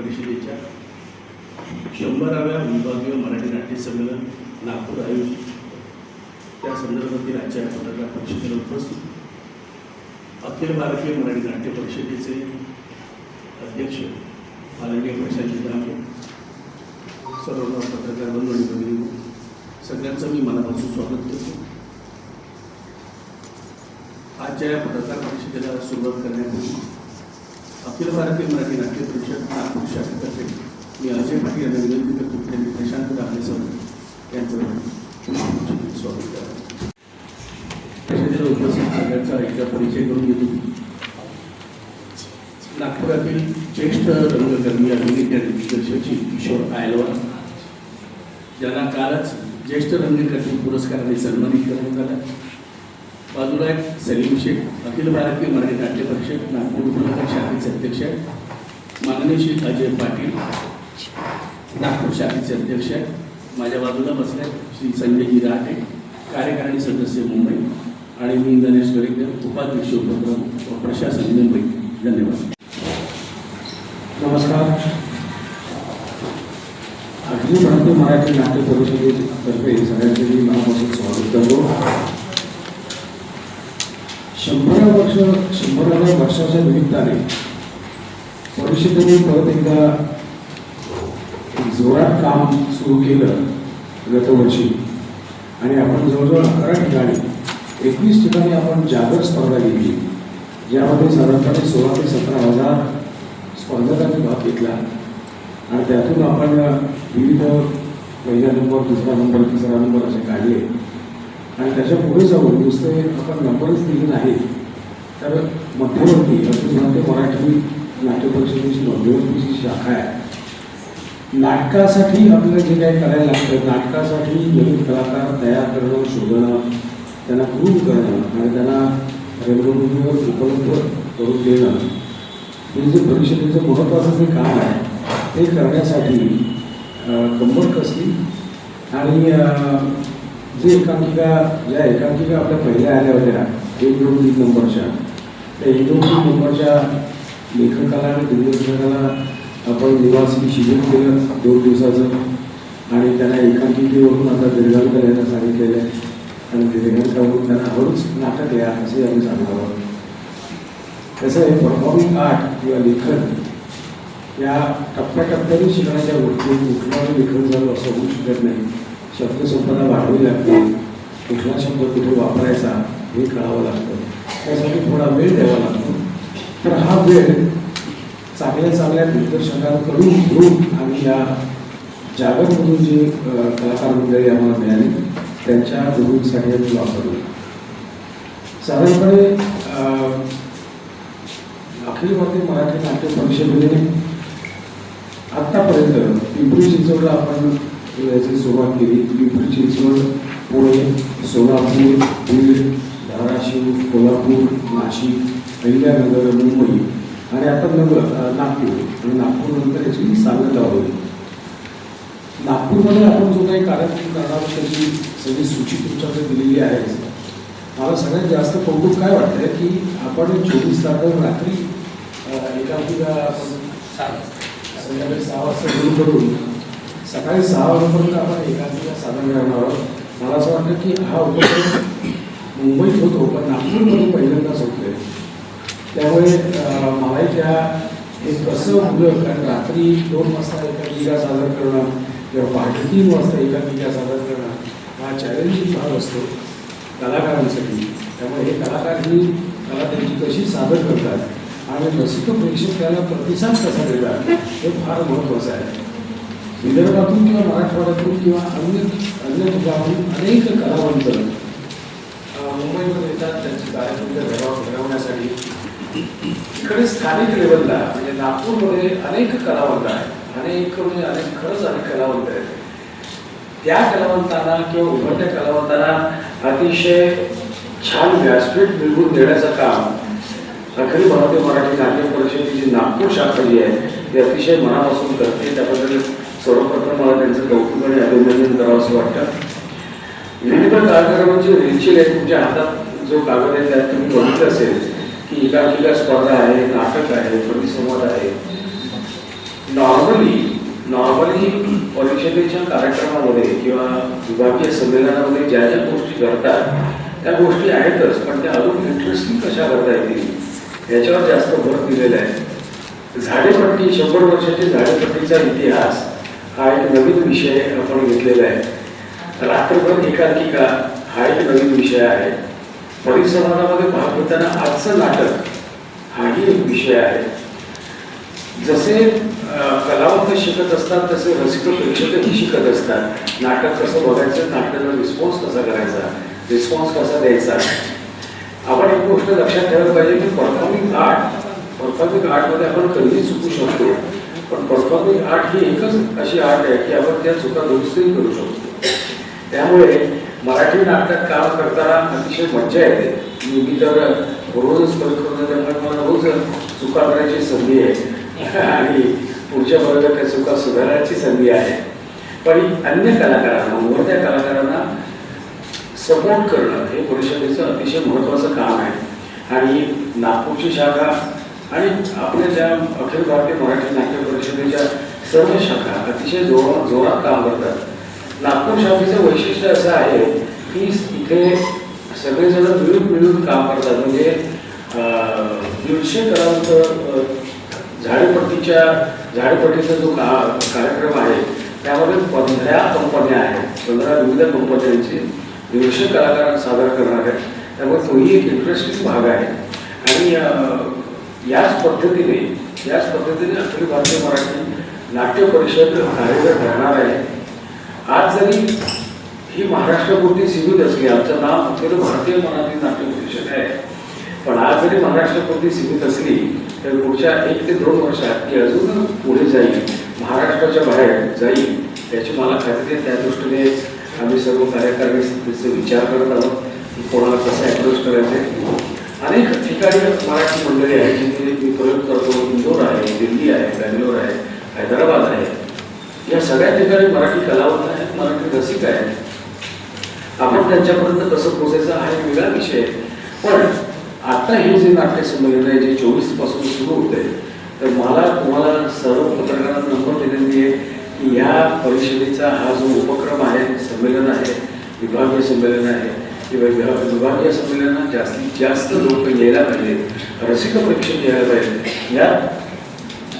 परिषदेच्या शंभराव्या विभागीय मराठी नाट्य संमेलन नागपूर आयोजित. त्या संदर्भातील आजच्या पत्रकार परिषदेला उपस्थित. अखिल भारतीय मराठी नाट्य परिषदेचे अध्यक्ष आदरणीय प्रशांत दामले सर्व पत्रकार बंधू आणि भगिनी सगळ्यांचं मी मनापासून स्वागत करतो. आजच्या या पत्रकार परिषदेला सुरुवात करण्यापूर्वी अखिल भारतीय मराठी नाट्य परिषद नागपूर शाखेतर्फे मी अजय पाटील यांना विनंती करतो की त्यांनी प्रशांत दामले सर यांचं स्वागत करा. परिषदेला उपस्थित सगळ्यांचा एकदा परिचय करून घेतो. नागपुरातील ज्येष्ठ रंगकर्मी अभिनेते आणि दिग्दर्शक किशोर आयलवार ज्यांना कालच ज्येष्ठ रंगकर्मी पुरस्काराने सन्मानित करण्यात आला. बाजूला एक सलीम शेख अखिल भारतीय मराठी नाट्य परिषद नागपूर उपनगर शाखेचे अध्यक्ष आहेत माननीय श्री अजय पाटील नागपूर शाखेचे अध्यक्ष आहेत माझ्या बाजूला बसले श्री संजयजी रहाटे कार्यकारिणी सदस्य मुंबई आणि मी गणेश गडेकर उपाध्यक्ष उपक्रम व प्रशासन मुंबई. धन्यवाद. नमस्कार. अखिल भारतीय मराठी नाट्य परिषदेतर्फे सगळ्यांचे मी मनापासून स्वागत करतो. शंभरा वर्ष शंभराव्या वर्षाच्या निमित्ताने परिषदेने परत एकदा जोरात काम सुरू केलं गतवर्षी. आणि आपण जवळजवळ अकरा ठिकाणी एकवीस ठिकाणी आपण जागर स्पर्धा घेतली. ज्यामध्ये साधारणपणे सोळा ते सतरा हजार स्पर्धकांनी भाग घेतला. आणि त्यातून आपण विविध पहिला नंबर दुसरा नंबर तिसरा नंबर असे काढले. आणि त्याच्या पुढे जाऊन नुसते आपण नंबरच दिले नाही तर मध्यवर्ती म्हणजे अजून मराठी नाट्य परिषदेची मध्यवर्तीची शाखा आहे. नाटकासाठी आपल्याला जे काही करायला लागतं नाटकासाठी नवीन कलाकार तयार करणं शोधणं त्यांना प्रूव्ह करणं आणि त्यांना रंगभूमीवर उपलब्ध करून देणं हे जे परिषदेचं महत्त्वाचं जे काम आहे ते करण्यासाठी कंबर कसली आणि जे एकांकिका ज्या एकांकिका आपल्या पहिल्या आल्या होत्या एक दोन तीन नंबरच्या. त्या एक दोन तीन नंबरच्या लेखकाला आणि दिग्दर्शकाला आपण निवासी शिबिर केलं दोन दिवसाचं. आणि त्यांना एकांकिकेवरून आता दीर्घांक लिहायला सांगितलेलं आहे आणि दीर्घांकावरून त्यांना हळूच नाटक लिहा असे आम्ही सांगतो आहोत. कसं आहे परफॉर्मिंग आर्ट किंवा लेखन या टप्प्याटप्प्याने शिकण्याच्या गोष्टी कुठलं लेखन झालं असं होऊ शकत नाही. शब्दसंपदा वाढवी लागते. कुठला शब्द कुठे वापरायचा हे कळावं लागतं. त्यासाठी थोडा वेळ द्यावा लागतो. तर हा वेळ चांगल्या चांगल्या दिग्दर्शकांकडून घेऊन आम्ही या जागरमधून जे कलाकार मंडळी आम्हाला मिळाली त्यांच्या गुरुंसाठी आम्ही वापरलो. साधारणपणे अखिल भारतीय मराठी नाट्य परिषदेने आत्तापर्यंत पिंपरी चिंचवडला आपण याची सुरुवात केली. पिंपरी चिंचवड पुणे सोलापूर बीड धाराशिव कोल्हापूर नाशिक अहिल्यानगर मुंबई आणि आता नगर नागपूर. आणि नागपूरनंतर याची सांगता होईल नागपूरमध्ये आपण जो काही कार्यक्रम करणार त्याची सगळी सूची तुमच्याकडे दिलेली आहे. मला सगळ्यात जास्त कौतुक काय वाटतंय की आपण चोवीस तारखेला रात्री एका एकांकिका आपण संध्याकाळी सहा वाजता सुरू करून सकाळी सहा वाजेपर्यंत आपण एकांकिका सादर करणार आहोत. मला असं वाटतं की हा उपक्रम मुंबईत होतो पण नागपूरमध्ये पहिल्यांदाच होतोय. त्यामुळे मलाही त्या हे कसं मुलं कारण रात्री दोन वाजता एकांकिका सादर करणं किंवा पहाटे तीन वाजता एकांकिका सादर करणं हा चॅलेंजिंग भाग असतो कलाकारांसाठी. त्यामुळे हे कलाकार ही कला त्यांची कशी सादर करतात आणि रसिक प्रेक्षक त्याला प्रतिसाद कसा देतात हे फार महत्त्वाचं आहे. विदर्भातून किंवा मराठवाड्यातून किंवा अन्य अन्य ठिकाणाहून अनेक कलावंत मुंबईमध्ये येतात त्यांचे कार्यक्रम घडव घडवण्यासाठी इकडे स्थानिक लेवलला म्हणजे नागपूरमध्ये अनेक कलावंत आहेत. अनेक म्हणजे अनेक खरंच अनेक कलावंत आहेत. त्या कलावंतांना किंवा उभरत्या कलावंतांना अतिशय छान व्यासपीठ मिळवून देण्याचं काम अखिल भारतीय मराठी नाट्य परिषदेची नागपूर शाखा जी आहे ती अतिशय मनापासून करते. त्याबद्दल सर्वप्रथम मला त्यांचं कौतुक आणि अभिनंदन करावं असं वाटतं. विविध कार्यक्रमांची रेलचेल आहे तुमच्या हातात जो कागद आहे त्यात तुम्ही बघितलं असेल की एकांकिका स्पर्धा आहे नाटक आहे परिसंवाद आहे. नॉर्मली नॉर्मली परिषदेच्या कार्यक्रमामध्ये किंवा विभागीय संमेलनामध्ये ज्या ज्या गोष्टी घडतात त्या गोष्टी आहेतच पण त्या अजून इंटरेस्टिंग कशा करता येतील याच्यावर जास्त भर दिलेला आहे. झाडेपट्टी शंभर वर्षाची झाडेपट्टीचा इतिहास हा एक नवीन विषय आपण घेतलेला आहे. रात्रभर एकांकिका हा एक नवीन विषय आहे. परिसंवादामध्ये भाग घेताना आजचं नाटक हाही एक विषय आहे. जसे कलावंत शिकत असतात तसे रसिक प्रेक्षकही शिकत असतात. नाटक कसं बघायचं नाटकाला रिस्पॉन्स कसा करायचा रिस्पॉन्स कसा द्यायचा? आपण एक गोष्ट लक्षात ठेवायला पाहिजे की परफॉर्मिंग आर्ट परफॉर्मिंग आर्टमध्ये आपण कधीही चुकू शकतो. पण परफॉर्मिंग आर्ट ही एकच अशी आर्ट आहे की आपण त्या चुका दुरुस्तही करू शकतो. त्यामुळे मराठी नाटकात काम करताना अतिशय मज्जा येते. मी मी तर रोजच परत करतो त्यामुळे मला रोज चुका करायची संधी आहे. आणि पुढच्या वर्गात त्या चुका सुधारायची संधी आहे. पण अन्य कलाकारांना उभरत्या कलाकारांना सपोर्ट करणं हे परिषदेचं अतिशय महत्त्वाचं काम आहे. आणि नागपूरची शाखा आणि आपल्या ज्या अखिल भारतीय मराठी नाट्य परिषदेच्या सर्व शाखा अतिशय जोर जोरात काम करतात. नागपूर शाखेचं वैशिष्ट्य असं आहे की इथे सगळेजण मिळून मिळून काम करतात. म्हणजे अं, दीडशे झाडेपट्टीच्या झाडेपट्टीचा जो का कार्यक्रम आहे त्यामध्ये पंधरा कंपन्या आहेत. पंधरा विविध कंपन्यांचे दीडशे कलाकार सादर करणार आहेत. त्यामुळे तोही एक इंटरेस्टिंग भाग आहे. आणि याच पद्धतीने याच पद्धतीने अखिल भारतीय मराठी नाट्य परिषद कार्यरत राहणार आहे. आज जरी ही महाराष्ट्रापुरती सीमित असली आमचं नाव अखिल भारतीय मराठी नाट्य परिषद आहे. पण आज जरी महाराष्ट्रापुरती सीमित असली तर पुढच्या एक ते दोन वर्षात ती अजून पुढे जाईल महाराष्ट्राच्या बाहेर जाईल याची मला खात्री आहे. त्या दृष्टीने आम्ही सर्व कार्यकारिणी विचार करत आहोत. की कोणाला कसं ॲडोज करायचं आहे अनेक ठिकाणी मराठी मंडळी आहेत जिथे मी प्रयोग करतो इंदोर आहे दिल्ली आहे बँगलोर आहे हैदराबाद आहे. या सगळ्या ठिकाणी मराठी कलावंत आहेत मराठी रसिक आहेत. आपण त्यांच्यापर्यंत कसं पोचायचं हा एक वेगळा विषय आहे. पण आता हे जे नाट्य संमेलन आहे जे चोवीसपासून सुरू होते तर मला तुम्हाला सर्व पत्रकारांना नंबर विनंती आहे की या परिषदेचा हा जो उपक्रम आहे संमेलन आहे विभागीय संमेलन आहे किंवा विभा- विभागीय संमेलनात जास्तीत जास्त लोक यायला पाहिजेत रसिक परीक्षण यायला पाहिजे. या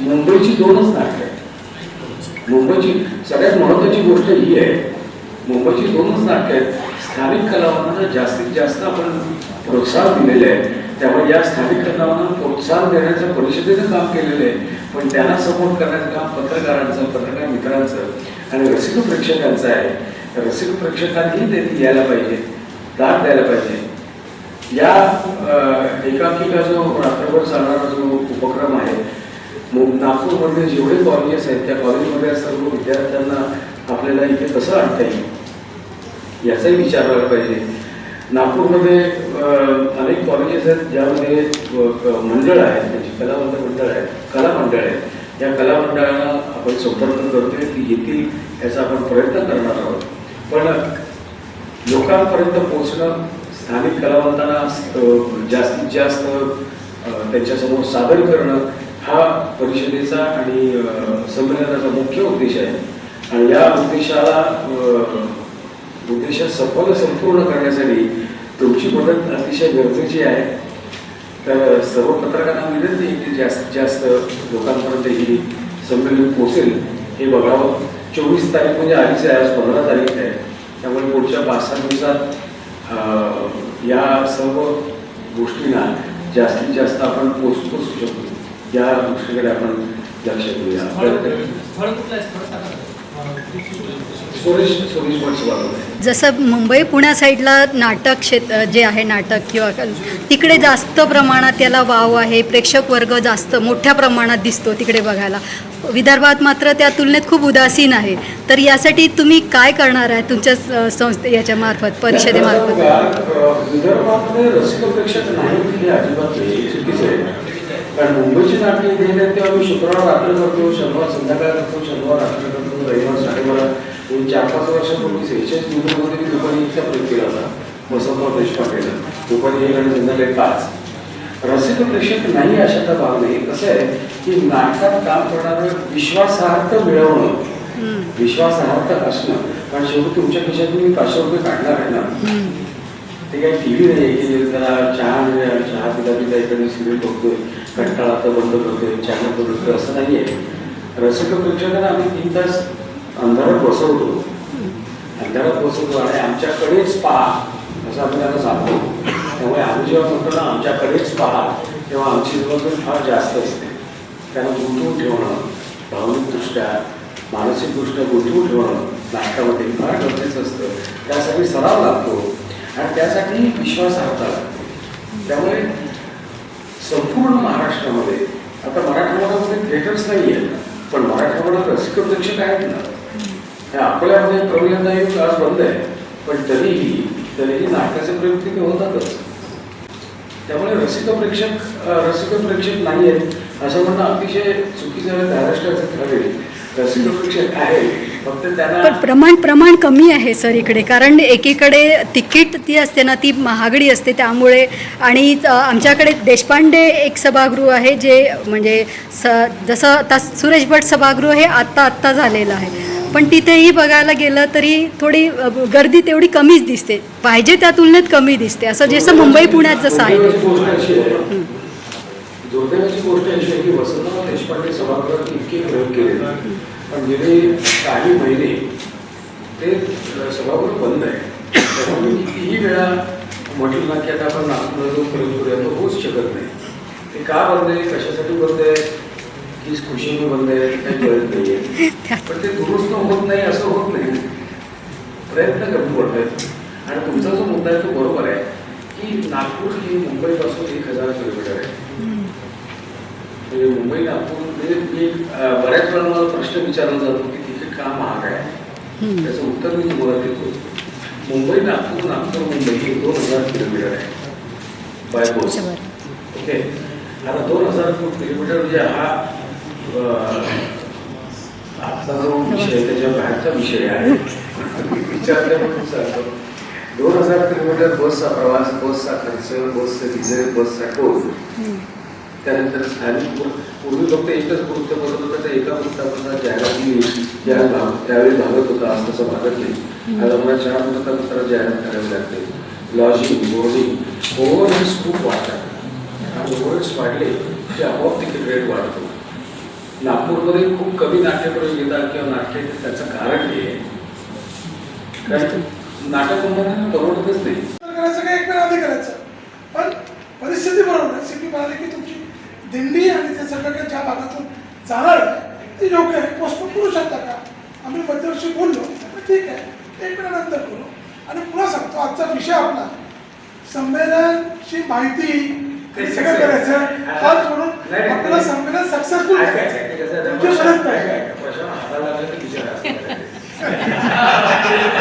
मुंबईची दोनच नाटकं आहेत. मुंबईची सगळ्यात महत्त्वाची गोष्ट ही आहे. मुंबईची दोनच नाटकं आहेत. स्थानिक कलावंतांना जास्तीत जास्त आपण प्रोत्साहन दिलेले आहे. त्यामुळे या स्थानिक कलावंतांना प्रोत्साहन देण्याचं परिषदेनं काम केलेलं आहे. पण त्यांना सपोर्ट करण्याचं काम पत्रकारांचं पत्रकार मित्रांचं आणि रसिक प्रेक्षकांचं आहे. रसिक प्रेक्षकांनी ते यायला पाहिजे. दाद द्यायला पाहिजे. या एकांकिका जो रात्रभर चालणारा जो उपक्रम आहे मग नागपूरमध्ये जेवढे कॉलेजेस आहेत त्या कॉलेजमध्ये सर्व विद्यार्थ्यांना आपल्याला इथे कसं आणता येईल याचाही विचार व्हायला पाहिजे. नागपूरमध्ये अनेक कॉलेजेस आहेत ज्यामध्ये मंडळ आहेत म्हणजे कलावंत मंडळ आहेत कला मंडळ आहेत. या कला मंडळाला आपण संपर्क करतोय की येतील याचा आपण प्रयत्न करणार आहोत. पण लोकांपर्यंत पोहोचणं स्थानिक कलावंतांना जास्तीत जास्त त्यांच्यासमोर सादर करणं हा परिषदेचा आणि संमेलनाचा मुख्य उद्देश आहे. आणि या उद्देशाला उद्देश सफल संपूर्ण करण्यासाठी तुमची मदत अतिशय गरजेची आहे. तर सर्व पत्रकारांना विनंती आहे की जास्तीत जास्त लोकांपर्यंत ही संमेलन पोहोचेल हे बघावं. चोवीस तारीख म्हणजे आधीच आहे आज पंधरा तारीख आहे. त्यामुळे पुढच्या पाच सहा दिवसात या सर्व गोष्टींना जास्तीत जास्त आपण पोच पोचू शकतो या गोष्टीकडे आपण लक्ष देऊया. जसं मुंबई पुण्या साईडला नाटक क्षेत्र जे आहे नाटक किंवा कल- तिकडे जास्त प्रमाणात त्याला वाव आहे प्रेक्षक वर्ग जास्त मोठ्या प्रमाणात दिसतो तिकडे बघायला. विदर्भात मात्र त्या तुलनेत खूप उदासीन आहे. तर यासाठी तुम्ही काय करणार आहे तुमच्या स- संस्थे याच्यामार्फत परिषदेमार्फत कारण मुंबईची नाटके तेव्हा शुक्रवार रात्री करतो शनिवार संध्याकाळ करतो शनिवार रात्र करतो रविवार साडेबारा हे चार पाच वर्षापूर्वी सेहेचाळीस मुंबईमध्ये मी दुपारी एकचा प्रयोग केला होता. वसंतराव देशपांडेला दुपारी एक आणि संध्याकाळी पाच. रसिक प्रेक्षक नाही अशाचा भाग नाही कसं आहे की नाटकात काम करणारं विश्वासार्थ मिळवणं विश्वासार्थ असणं कारण शेवटी तुमच्या खिशातून मी पाचशे रुपये काढणार आहे ना. ते काही टी व्ही नाही की जरा चहा चहा पिता पिता एखादी सिरियल बघतोय. कंटाळा आता बंद करतोय चॅनल बदलतोय असं नाही आहे. रसिक प्रेक्षकांना आम्ही तीन तास अंधारात बसवतो. अंधारात बसवतो आणि आमच्याकडेच पहा असं आम्ही त्यांना सांगतो. त्यामुळे आम्ही जेव्हा म्हणतो ना आमच्याकडेच पहा तेव्हा आमची जबाबदारी फार जास्त असते. त्यांना गुंतवून ठेवणं भावनिकदृष्ट्या मानसिकदृष्ट्या गुंतवून ठेवणं नाटकामध्ये फार गरजेचं असतं. त्यासाठी सराव लागतो आणि त्यासाठी विश्वासार्हता लागते. त्यामुळे संपूर्ण महाराष्ट्रामध्ये आता मराठवाड्यामध्ये थिएटर्स नाही आहेत पण मराठवाड्यात रसिक प्रेक्षक आहेत ना त्या अकोल्यामध्ये प्रवीणता एक क्लास बंद आहे पण तरीही तरीही नाटकाचे प्रयोग तिथे होतातच. त्यामुळे रसिक प्रेक्षक रसिक प्रेक्षक नाही आहेत असं म्हणणं अतिशय चुकीचं आणि महाराष्ट्राचं ठरेल. रसिक प्रेक्षक आहे पण प्रमाण प्रमाण कमी आहे सर इकडे. कारण एकीकडे तिकीट ती असते ना ती महागडी असते त्यामुळे. आणि आमच्याकडे देशपांडे एक सभागृह आहे जे म्हणजे स जसं आता सुरेश भट सभागृह हे आत्ता आत्ता झालेलं आहे. पण तिथेही बघायला गेलं तरी थोडी गर्दी तेवढी कमीच दिसते. पाहिजे त्या तुलनेत कमी दिसते. असं जसं मुंबई पुण्यात जसं आहे. दुर्दैवाची गोष्ट अशी आहे. की वसंतराव देशपांडे सभागृहात इतके प्रयोग केले पण गेले काही महिने ते सभागृह बंद आहे. त्यामुळे कितीही वेळा म्हटलं ना की आता आपण नागपूरला जो प्रयोग करूया तो होऊच शकत नाही. ते का बंद आहे? कशासाठी बंद आहे? की खुशीने बंद आहे? काही कळत नाही आहे पण ते दुरुस्त होत नाही असं होत नाही. प्रयत्न कमी पडत आहेत आणि तुमचा जो मुद्दा आहे तो बरोबर आहे की नागपूर ही मुंबईपासून एक हजार किलोमीटर आहे. म्हणजे मुंबई नागपूर म्हणजे मी बऱ्याच वेळा मला प्रश्न विचारला जातो की तिकीट का महाग आहे. त्याचं उत्तर मी तुम्हाला देतो मुंबई नागपूर नागपूर मुंबई हे दोन हजार किलोमीटर आहे. बाय बस. ओके. आता दोन हजार किलोमीटर म्हणजे हा आजचा जो विषय त्याच्या बाहेरचा विषय आहे. विचारल्यापासून सांगतो. दोन हजार किलोमीटर बसचा प्रवास बसचा खर्च बसचं डिझेल बसचा टोल. त्यानंतर स्थानिक पूर्वी फक्त एकच वृत्तपत्र होतं त्या एका वृत्तापत्रात जाहिरात दिली ज्या भाग त्यावेळी भागत होता आज तसं भागत नाही. आता मला चार वृत्तपत्रात जाहिरात करावी लागते लॉजिंग बोर्डिंग ओव्हरहेड्स खूप वाढतात. आणि ओव्हरहेड्स वाढले की आपोआप तिकीट रेट वाढतो. नागपूरमध्ये खूप कमी नाट्यप्रयोग येतात किंवा नाट्य त्याचं कारण हे आहे. कारण नाटक परवडतच नाही. करायचं काय एक वेळ आधी करायचं. पण परिस्थिती बरोबर आहे. सिटी म्हणाले की तुमची दिंडी आणि ते ज्या भागातून जाणार आहे ते योग्य आहे. पोस्टपोन करू शकता का? आम्ही मध्यवर्षी बोललो. ठीक आहे. एक मिनिटानंतर करू आणि पुन्हा सांगतो आजचा विषय आपला. संमेलनची माहिती करायचं हा. सोडून आपल्याला संमेलन सक्सेसफुल करायचं पाहिजे.